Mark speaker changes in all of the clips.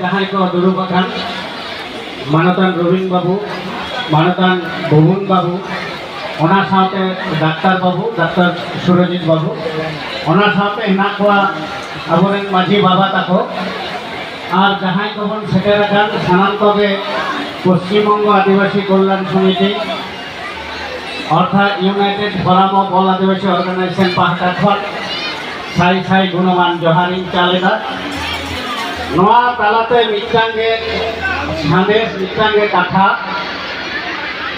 Speaker 1: ᱡᱟᱦᱟᱸᱭ ᱠᱚ ᱫᱩᱲᱩᱵ ᱟᱠᱟᱱ ᱢᱟᱱᱚᱛᱟᱱ ᱨᱚᱵᱤᱱ ᱵᱟᱹᱵᱩ ᱢᱟᱱᱚᱛᱟᱱ ᱵᱷᱩᱵᱚᱱ ᱵᱟᱹᱵᱩ ᱚᱱᱟ ᱥᱟᱶᱛᱮ ᱰᱟᱠᱛᱟᱨ ᱵᱟᱹᱵᱩ ᱰᱟᱠᱛᱟᱨ ᱥᱩᱨᱚᱡᱤᱛ ᱵᱟᱹᱵᱩ ᱚᱱᱟ ᱥᱟᱶᱛᱮ ᱦᱮᱱᱟᱜ ᱠᱚᱣᱟ ᱟᱵᱚᱨᱮᱱ ᱢᱟᱺᱡᱷᱤ ᱵᱟᱵᱟ ᱛᱟᱠᱚ ᱟᱨ ᱡᱟᱦᱟᱸᱭ ᱠᱚᱵᱚᱱ ᱥᱮᱴᱮᱨ ᱟᱠᱟᱱ ᱥᱟᱱᱟᱢ ᱠᱚᱜᱮ পশ্চিমবঙ্গ আদিবাসী কল্যাণ সমিতি অর্থাৎ united forum of all Adivasi organisation পাহাড় খট সাই সাই গুণমান জহারিং চালেদা ᱱᱚᱣᱟ ᱛᱟᱞᱟᱛᱮ ᱢᱤᱫᱴᱟᱝ ᱜᱮ ᱥᱟᱸᱫᱮᱥ ᱢᱤᱫᱴᱟᱝ ᱜᱮ ᱠᱟᱛᱷᱟ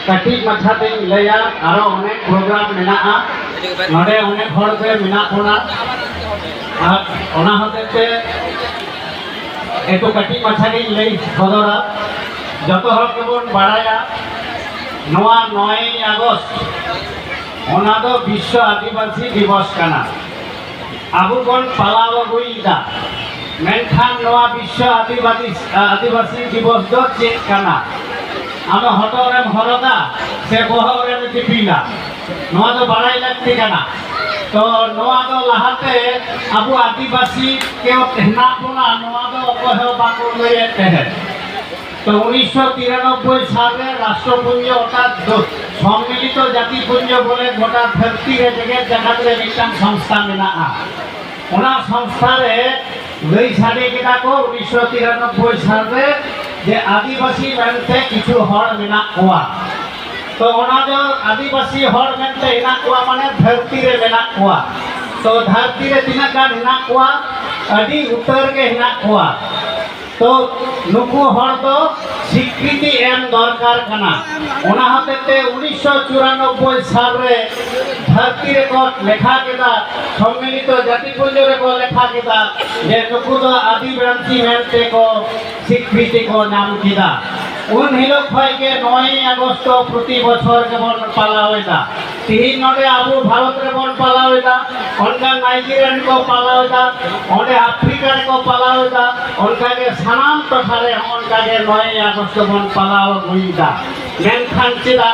Speaker 1: ᱠᱟᱹᱴᱤᱡ ᱢᱟᱪᱷᱟ ᱛᱮᱧ ᱞᱟᱹᱭᱟ ᱟᱨᱚ ᱚᱱᱮᱠ ᱯᱨᱳᱜᱨᱟᱢ ᱢᱮᱱᱟᱜᱼᱟ ᱱᱚᱰᱮ ᱚᱱᱮᱠ ᱦᱚᱲ ᱜᱮ ᱢᱮᱱᱟᱜ ᱵᱚᱱᱟ ᱟᱨ ᱚᱱᱟ ᱦᱚᱛᱮᱡᱛᱮ ᱮᱠᱴᱩ ᱠᱟᱹᱴᱤᱡ ᱢᱟᱪᱷᱟ ᱜᱤᱧ ᱞᱟᱹᱭ ᱥᱚᱫᱚᱨᱟ ᱡᱚᱛᱚ ᱦᱚᱲ ᱜᱮᱵᱚᱱ ᱵᱟᱲᱟᱭᱟ ᱱᱚᱣᱟ ᱱᱚᱭᱮ ᱟᱜᱚᱥᱴ ᱚᱱᱟ ᱫᱚ ᱵᱤᱥᱥᱚ ᱟᱹᱫᱤᱵᱟᱹᱥᱤ ᱫᱤᱵᱚᱥ ᱠᱟᱱᱟ ᱟᱵᱚ ᱵᱚᱱ ᱯᱟᱞᱟᱣ ᱟᱹᱜᱩᱭᱮᱫᱟ মেনখান নোয়া বিশ্ব আদিবাসী আদিবাসী দিবস দ চেক কানা। আমি হটরেম হরদা সে বহরেম টিপিলা নোয়া তো বাড়াই লাগতে কানা। তো নোয়া তো লাহাতে আবু আদিবাসী কেউ হেনা পোনা নোয়া তো অপহে বাকু লইয়ে তেহে তো উনিশশো তিরানব্বই সালে রাষ্ট্রপুঞ্জ অর্থাৎ সম্মিলিত জাতিপুঞ্জ বলে গোটা ধরতি রে জেগে জায়গা মিটান সংস্থা মেনা ওনা সংস্থারে ওই সালে যেটা কো, উনিশশো তিরানব্বই সালে যে আদিবাসী মেনতে কিছু হর মেনা কোয়া। তো ওনা যে আদিবাসী হর মেনতে হেনা কোয়া মানে ধরতি রে মেনা কোয়া। তো ধরতি রে তিনা গান হেনা কোয়া, আদি উত্তর কে হেনা কোয়া। তো নুকু হর তো স্বীকৃতি এম দরকার কানা। ওনা হতেতে উনিশশো চুরানব্বই সালে ধরতি রে কো লেখা কেদা সম্মিলিত জাতিপুঞ্জ রে কো লেখা কেদা যে নুকু দো আদিবাসী মেনতে কো, স্বীকৃতি কো নাম কেদা উন হিলোক খয়কে নয় আগস্ট প্রতি বছর কেবল পালাওয়েদা তিহিন নডে আবু ভারত রে বন পালাওয়েদা অনকা নাইজেরিয়ান কো পালাওয়েদা অনে আফ্রিকান কো পালাওয়েদা অনকা গে সানাম টঠারে অনকা গে নয় আগস্ট বন পালাও গুইদা মেনখান চিদা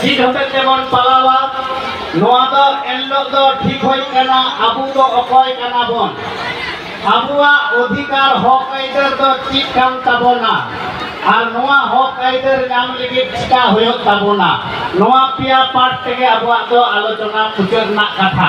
Speaker 1: চিট হতে তেমন পালাওয়া অধিকার হক ᱫᱚ ᱪᱮᱫ কাম তাবনা আর হক আইদের নাম লিগে চিকা হয়ক তাবনা পিয়া পাঠ থেকে আবুয়া দো আলোচনা মুচাদ কথা।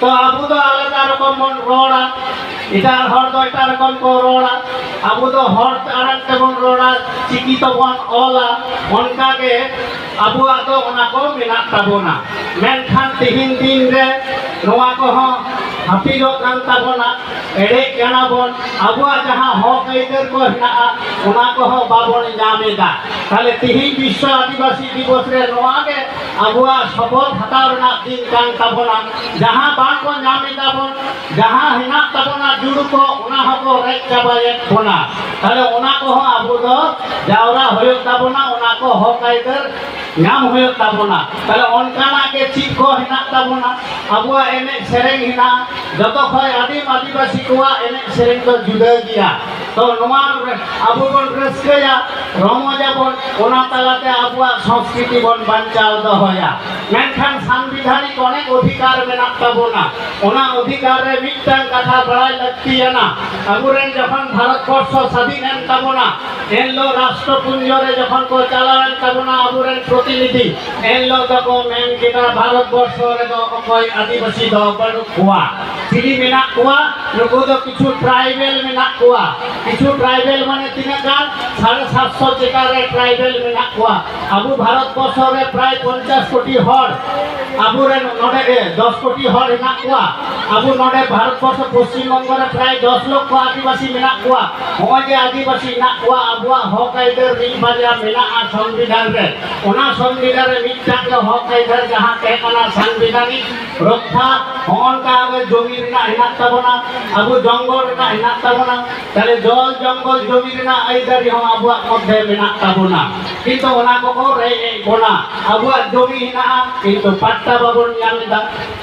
Speaker 1: তো আবু তো আলাদা রকম রোড়া এটার হর তো এটা রকম কো রড়া। আবু তো হর আড়াক তেমন রড়া, চিকিত বন অলা অনকাগে আবু আদো ওনা কো তাবো না। মেনখান তিহিন দিন রে, নোয়া কো ᱦᱟᱹᱯᱤᱫᱚᱜ ᱠᱟᱱ ᱛᱟᱵᱚᱱᱟ ᱮᱲᱮᱜ ᱠᱟᱱᱟᱵᱚᱱ ᱟᱵᱚᱣᱟᱜ ᱡᱟᱦᱟᱸ ᱦᱚᱠ ᱟᱹᱭᱫᱟᱹᱨ ᱠᱚ ᱦᱮᱱᱟᱜᱼᱟ ᱚᱱᱟ ᱠᱚᱦᱚᱸ ᱵᱟᱵᱚᱱ ᱧᱟᱢ ᱮᱫᱟ ᱛᱟᱦᱞᱮ ᱛᱤᱦᱤᱧ ᱵᱤᱥᱥᱚ ᱟᱹᱫᱤᱵᱟᱹᱥᱤ ᱫᱤᱵᱚᱥ ᱨᱮ ᱱᱚᱣᱟ ᱜᱮ ᱟᱵᱚᱣᱟᱜ ᱥᱚᱵᱚᱫ ᱦᱟᱛᱟᱣ ᱨᱮᱱᱟᱜ ᱫᱤᱱ ᱠᱟᱱ ᱛᱟᱵᱚᱱᱟ ᱡᱟᱦᱟᱸ ᱵᱟᱝᱠᱚ ᱧᱟᱢ ᱮᱫᱟ ᱡᱟᱦᱟᱸ ᱦᱮᱱᱟᱜ ᱛᱟᱵᱚᱱᱟ ᱡᱩᱲᱩ ᱠᱚ ᱚᱱᱟ ᱦᱚᱸᱠᱚ ᱨᱮᱡ ᱪᱟᱵᱟᱭᱮᱫ ᱵᱚᱱᱟ ᱛᱟᱦᱞᱮ ᱚᱱᱟ ᱠᱚᱦᱚᱸ ᱟᱵᱚ ᱫᱚ ᱡᱟᱣᱨᱟ ᱦᱩᱭᱩᱜ ᱛᱟᱵᱚᱱᱟ ᱚᱱᱟ ᱠᱚ ᱦᱚᱠ ᱟᱹᱭᱫᱟᱹᱨ ᱧᱟᱢ ᱦᱩᱭᱩᱜ ᱛᱟᱵᱚᱱᱟ ᱛᱟᱦᱞᱮ ᱚᱱᱠᱟᱱᱟᱜ ᱜᱮ ᱪᱮᱫ ᱠᱚ ᱦᱮᱱᱟᱜ ᱛᱟᱵᱚᱱᱟ ᱟᱵᱚᱣᱟᱜ ᱮᱱᱮᱡ ᱥᱮᱨᱮᱧ ᱦᱮᱱᱟᱜᱼᱟ જતો હોય આદિમ આદિવાસી કુવા એને સેરેન્ડર જુદા ગયા. તો ᱱᱚᱣᱟ ᱟᱵᱚ ᱵᱚᱱ ᱨᱟᱹᱥᱠᱟᱹᱭᱟ ᱨᱚᱢᱚᱡᱟᱵᱚᱱ ᱚᱱᱟ ᱛᱟᱞᱟᱛᱮ ᱟᱵᱚᱣᱟᱜ ᱥᱚᱝᱥᱠᱨᱤᱛᱤ ᱵᱚᱱ ᱵᱟᱧᱪᱟᱣ ᱫᱚᱦᱚᱭᱟ ᱢᱮᱱᱠᱷᱟᱱ ᱥᱟᱝᱵᱤᱫᱷᱟᱱᱤᱠ অনেক অধিকার মেᱱᱟᱜ ᱛᱟᱵᱚᱱᱟ ᱚᱱᱟ অধিকার ᱨᱮ ᱢᱤᱫᱴᱟᱝ ᱠᱟᱛᱷᱟ ᱵᱟᱲᱟᱭ ᱞᱟᱹᱠᱛᱤᱭᱟᱱᱟ ᱟᱵᱚᱨᱮᱱ ᱡᱚᱠᱷᱚᱱ ᱵᱷᱟᱨᱚᱛᱵᱚᱨᱥᱚ ᱥᱟᱹᱫᱷᱤᱱ ᱮᱱ ᱛᱟᱵᱚᱱᱟ ᱮᱱᱦᱤᱞᱳᱜ ᱨᱟᱥᱴᱨᱚᱯᱩᱧᱡᱚ ᱨᱮ ᱡᱚᱠᱷᱚᱱ ᱠᱚ ᱪᱟᱞᱟᱣᱮᱱ ᱛᱟᱵᱚᱱᱟ ᱟᱵᱚᱨᱮᱱ ᱯᱨᱚᱛᱤᱱᱤᱫᱷᱤ ᱮᱱᱦᱤᱞᱳᱜ ᱫᱚᱠᱚ ᱢᱮᱱ ᱠᱮᱫᱟ ᱵᱷᱟᱨᱚᱛᱵᱚᱨᱥᱚ ᱨᱮᱫᱚ ᱚᱠᱚᱭ ᱟᱹᱫᱤᱵᱟᱹᱥᱤ ᱫᱚ ᱵᱟᱹᱱᱩᱜ ᱠᱚᱣᱟ ᱪᱤᱞᱤ ᱢᱮᱱᱟᱜ ᱠᱚᱣᱟ ᱱᱩᱠᱩ ᱫᱚ ᱠᱤᱪᱷᱩ ট্রাইবেল মেᱱᱟᱜ ᱠᱚᱣᱟ কিছু ট্রাইবেল মানে তিনে সাড়ে সাতশো চেকারে ট্রাইবেল আবু ভারতবর্ষরে প্রায় পঞ্চাশ কোটি হর। আবুরে নডে দশ কোটি হর মেনা আবু নডে ভারতবর্ষ পশ্চিমবঙ্গরে প্রায় দশ লক্ষ আদিবাসী মেনা কোয়া আদিবাসী না আবু হক আইদের রিং বাজার মেনা সংবিধান রে ওনা সংবিধান রে হক আইদের যাহা কেকানা সাংবিধানিক রক্ষা হনকা আগে জমি রেনা হেনাত আবু জঙ্গল রেনা হেনাত তাবনা। তাহলে ᱫᱚᱞ ᱡᱚᱝᱜᱚᱞ ᱡᱚᱢᱤ ᱨᱮᱱᱟᱜ ᱟᱹᱭᱫᱟᱹᱨᱤ ᱦᱚᱸ ᱟᱵᱚᱣᱟᱜ ᱢᱚᱫᱽᱫᱷᱮ ᱢᱮᱱᱟᱜ ᱛᱟᱵᱚᱱᱟ ᱠᱤᱱᱛᱩ ᱚᱱᱟ ᱠᱚᱠᱚ ᱨᱮᱡ ᱮᱫ ᱵᱚᱱᱟ ᱟᱵᱚᱣᱟᱜ ᱡᱚᱢᱤ ᱦᱮᱱᱟᱜᱼᱟ ᱠᱤᱱᱛु ᱯᱟᱴᱴᱟ ᱵᱟᱵᱚᱱ ᱧᱟᱢ ᱮᱫᱟ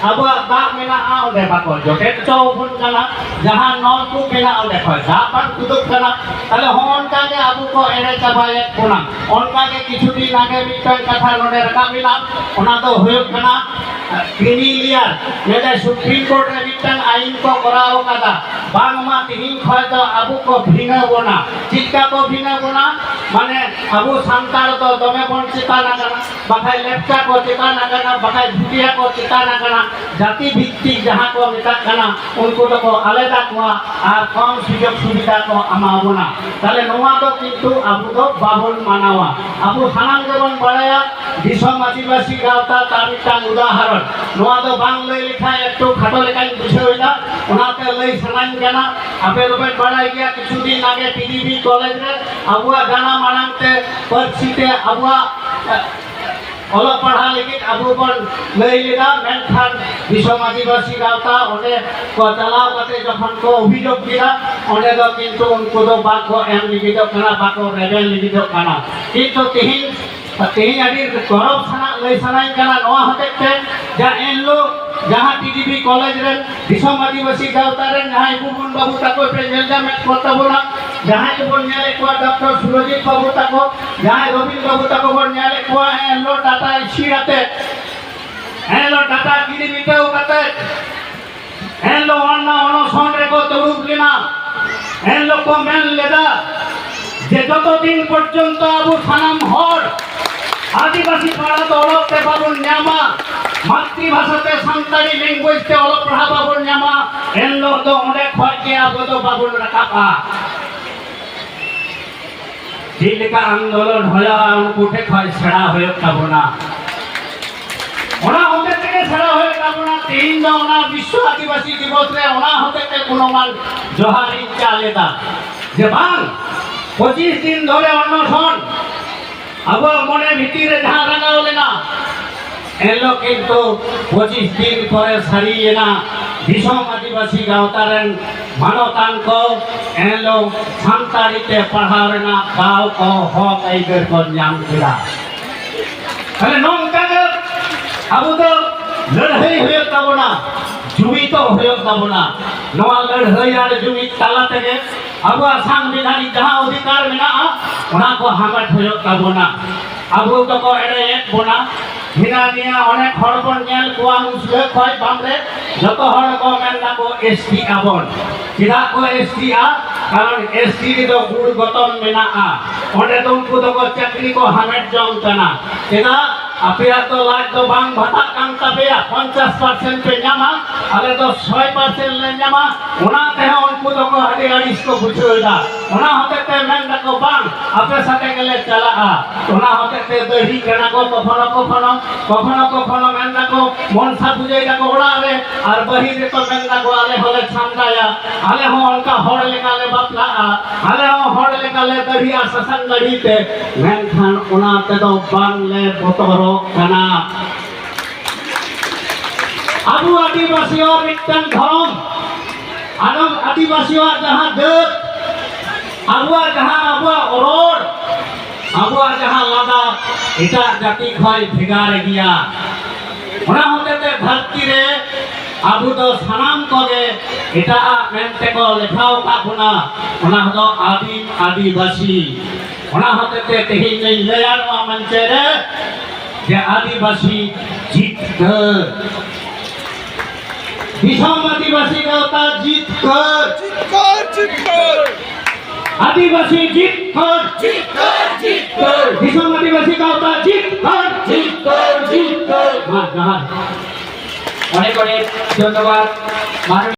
Speaker 1: ᱟᱵᱚᱣᱟᱜ ᱫᱟᱜ ᱢᱮᱱᱟᱜᱼᱟ ᱚᱸᱰᱮ ᱵᱟᱠᱚ ᱡᱚᱴᱮᱫ ᱦᱚᱪᱚᱣᱟᱵᱚᱱ ᱠᱟᱱᱟ ᱡᱟᱦᱟᱸ ᱱᱚᱞᱠᱩ ᱢᱮᱱᱟᱜᱼᱟ ᱚᱸᱰᱮ ᱠᱷᱚᱱ ᱫᱟᱜ ᱵᱟᱝ ᱛᱩᱫᱩᱜ ᱠᱟᱱᱟ ᱛᱟᱦᱞᱮ ᱦᱚᱸ ᱚᱱᱠᱟᱜᱮ ᱟᱵᱚ ᱠᱚ ᱮᱲᱮ ᱪᱟᱵᱟᱭᱮᱫ ᱵᱚᱱᱟ ᱚᱱᱠᱟᱜᱮ ᱠᱤᱪᱷᱩ ᱫᱤᱱ ᱟᱜᱮ ᱢᱤᱫᱴᱟᱝ ᱠᱟᱛᱷᱟ ᱱᱚᱰᱮ ᱨᱟᱠᱟᱵ ᱮᱱᱟ ᱚᱱᱟ ᱫᱚ ᱦᱩᱭᱩᱜ ᱠᱟᱱᱟ ক্রিমিলিয়ার যেটা সুপ্রিম কোর্টে মিটান আইন কো করা কাদা বাংমা তিহিন খয় তো আবু কো ભીંગવો ના ચિટકાકો ભીંગવો ના મને આવું સંતાળ તો તમે પણ ચિતા ના કરના બખાય લેપચા કો ચિતા ના કરના બખાય ભૂટિયા કો ચિતા ના કરના જાતિ ভিত্তিক যাহা কো মিতা কানা উনকো তো কো আলাদা কো আর কম সুযোগ সুবিধা কো আমাবো না তাহলে নোয়া তো কিন্তু আবু তো বাবল মানাওয়া। আবু হানান যেমন বাড়ায়া দিশম আদিবাসী গাওতা তার একটা উদাহরণ। নোয়া তো বাংলায় লেখা একটু খাটো লেখায় বুঝে হইলা ᱚᱱᱟᱛᱮ ᱞᱟᱹᱭ ᱥᱟᱱᱟᱧ ᱠᱟᱱᱟ ᱟᱯᱮ ᱫᱚᱯᱮ ᱵᱟᱲᱟᱭ ᱜᱮᱭᱟ ᱠᱤᱪᱷᱩ ᱫᱤᱱ ᱟᱜᱮ ᱯᱤᱰᱤᱵি ᱠᱚᱞᱮᱡᱽ ᱨᱮ ᱟᱵᱚᱣᱟᱜ ᱡᱟᱱᱟᱢ ᱟᱲᱟᱝ তে ᱯᱟᱹᱨᱥᱤ তে ᱟᱵᱚᱣᱟᱜ ᱚᱞᱚᱜ ᱯᱟᱲᱦᱟᱣ ᱞᱟᱹᱜᱤᱫ ᱟᱵᱚ ᱵᱚᱱ ᱞᱟᱹᱭ ᱞᱮᱫᱟ ᱢᱮᱱᱠᱷᱟᱱ ᱫᱤᱥᱚᱢ ᱟᱹᱫᱤᱵᱟᱹᱥᱤ ᱜᱟᱶᱛᱟ ᱚᱸᱰᱮ ᱠᱚ ᱪᱟᱞᱟᱣ ᱠᱟᱛᱮ ᱡᱚᱠᱷᱚᱱ ᱠᱚ ᱚᱵᱷᱤᱡᱳᱜ ᱠᱮᱫᱟ ᱚᱸᱰᱮ ᱫᱚ ᱠᱤᱱᱛᱩ ᱩᱱᱠᱩ ᱫᱚ ᱵᱟᱠᱚ ᱮᱢ ᱞᱟᱹᱜᱤᱫᱚᱜ ᱠᱟᱱᱟ ᱵᱟᱠᱚ ᱨᱮᱵᱮᱱ ᱞᱟᱹᱜᱤᱫᱚᱜ ᱠᱟᱱᱟ ᱠᱤᱱᱛᱩ ᱛᱮᱦᱮᱧ ᱛᱮᱦᱮᱧ ᱟᱹᱰᱤ ᱜᱚᱨᱚᱵ ᱥᱟᱱᱟᱜ ᱞᱟᱹᱭ ᱥᱟᱱᱟᱧ ᱠᱟᱱᱟ ᱱᱚᱣᱟ ᱦᱚᱛᱮᱡ ᱛᱮ ᱡᱟ ᱮᱱᱦᱤᱞᱳᱜ जहाँ टीडीपी कॉलेज रे दिसम आदिवासी गावता रे जहाँ गुमन बाबू ताको पे जेलजा में करता बोला जहाँ के बोल न्याय को डॉक्टर सुरजीत बाबू ताको जहाँ रोबिन बाबू ताको बोल न्याय को है लो टाटा शिराते है लो टाटा टीडीपी के उकते है लो अन्ना अनशन रे को तरुप लेना है लो को मेन लेदा যে যতদিন পর্যন্ত আবু সানাম হর আদিবাসী পাড়া দৌড়তে পারুন নামা মাতৃভাষাতে সান্তালি ল্যাঙ্গুয়েজতে অলপ পড়া পাবল নামা, এর লোক তো অনেক খরচে আগত পাবল রাখা চিলিকা আন্দোলন হয়া উঠে খয় ছেড়া হয়ে কাবনা। ওনা হতে থেকে ছেড়া হয়ে কাবনা, তিন দনা বিশ্ব আদিবাসী দিবসে ওনা হতে থেকে কোনো মাল জহারি চালেদা যে বাং পঁচিশ দিন ধরে অনশন আবার মনে ভিতরে ঝাঁ রাঙা হলে না। এলো কিন্তু পঁচিশ দিন পরে ছাড়িয়ে না। বিষম আদিবাসী গাওতারেন মানতাঙ্ক এলো সান্তারিতে পাহাড় না গাও হক এইবের কন্যাম কিলা তাহলে লড়াই হয়ে যাব না, জুমিত হয়ে যাব না। আবু তকো এটা এক বোনা হিনা নিয়া অনেক হর বন নেল কোয়া উসলে কয় বামরে যত হর কো মেন নাকো এসটি আবন কিনা কো এসটি আ কারণ এসটি ᱫᱚ গুড় গতন মেনাআ ᱚᱸᱰᱮ ᱫᱚ ᱩᱱᱠᱩ ᱫᱚᱠᱚ ᱪᱟᱹᱠᱨᱤ ᱠᱚ ᱦᱟᱢᱮᱴ ᱡᱚᱝ ᱠᱟᱱᱟ ᱪᱮᱫᱟᱜ ᱟᱯᱮᱭᱟᱜ ᱫᱚ ᱞᱟᱡ ᱫᱚ ᱵᱟᱝ ᱵᱷᱟᱛᱟᱜ ᱠᱟᱱ ᱛᱟᱯᱮᱭᱟ ᱯᱚᱧᱪᱟᱥ ᱯᱟᱨᱥᱮᱱᱴ ᱯᱮ ᱧᱟᱢᱟ ᱟᱞᱮ ᱫᱚ ᱥᱚᱭ ᱯᱟᱨᱥᱮᱱᱴ ᱞᱮ ᱧᱟᱢᱟ ᱚᱱᱟ ᱛᱮᱦᱚᱸ ᱩᱱᱠᱩ ᱫᱚᱠᱚ ᱟᱹᱰᱤ ᱟᱹᱲᱤᱥ ᱠᱚ ᱵᱩᱡᱷᱟᱹᱣ ᱮᱫᱟ ᱚᱱᱟ ᱦᱚᱛᱮᱡ ᱛᱮ ᱢᱮᱱ ᱫᱟᱠᱚ ᱵᱟᱝ ᱟᱯᱮ ᱥᱟᱛᱮ ᱜᱮᱞᱮ ᱪᱟᱞᱟᱜᱼᱟ ᱚᱱᱟ ᱦᱚᱛᱮᱛᱮ ᱫᱟᱹᱦᱤ ᱠᱟᱱᱟ ᱠᱚ কখনো কখনো কখনো কখনো মেন্দা কো মনসা পুজোই দেখো ওড়ারে আর বহি দেখো মেন্দা আলে হলে ছান্দায়া আলে হো অনকা হড় লেকালে বাপলা আলে হো হড় লেকালে দড়ি আর সসন দড়িতে মেনখান ওনা তেদো বাংলে বতরো কানা। আবু আদিবাসী ধরম আনম আদিবাসী যাহা দেব আবুয়া যাহা আবুয়া অরড় আবুয়া যাহা লাদা এটা জাতি খয় ভেগারে গিয়া ᱚᱱᱟ ᱦᱚᱛᱮᱛᱮ ᱫᱷᱟᱹᱨᱛᱤ ᱨᱮ ᱟᱵᱚ ᱫᱚ ᱥᱟᱱᱟᱢ ᱠᱚᱜᱮ ᱮᱴᱟᱜ ᱢᱮᱱᱛᱮ ᱠᱚ ᱞᱮᱠᱷᱟᱣ ᱟᱠᱟᱫ ᱵᱚᱱᱟ ᱚᱱᱟ ᱫᱚ ᱟᱹᱫᱤᱢ ᱟᱹᱫᱤᱵᱟᱹᱥᱤ ᱚᱱᱟ ᱦᱚᱛᱮᱛᱮ ᱛᱮᱦᱮᱧ ᱞᱤᱧ ᱞᱟᱹᱭᱟ ᱱᱚᱣᱟ ᱢᱚᱧᱪᱮ ᱨᱮ যে আদিবাসী জিতকর দিশম আদিবাসী গাওতা জিতকর
Speaker 2: চিৎকার চিৎকার
Speaker 1: আদিবাসী জিতকর
Speaker 2: জিত কর
Speaker 1: দিশম আদিবাসী কাউতা জিত
Speaker 2: কর জিত
Speaker 1: কর জিত কর
Speaker 3: অনেক অনেক ধন্যবাদ।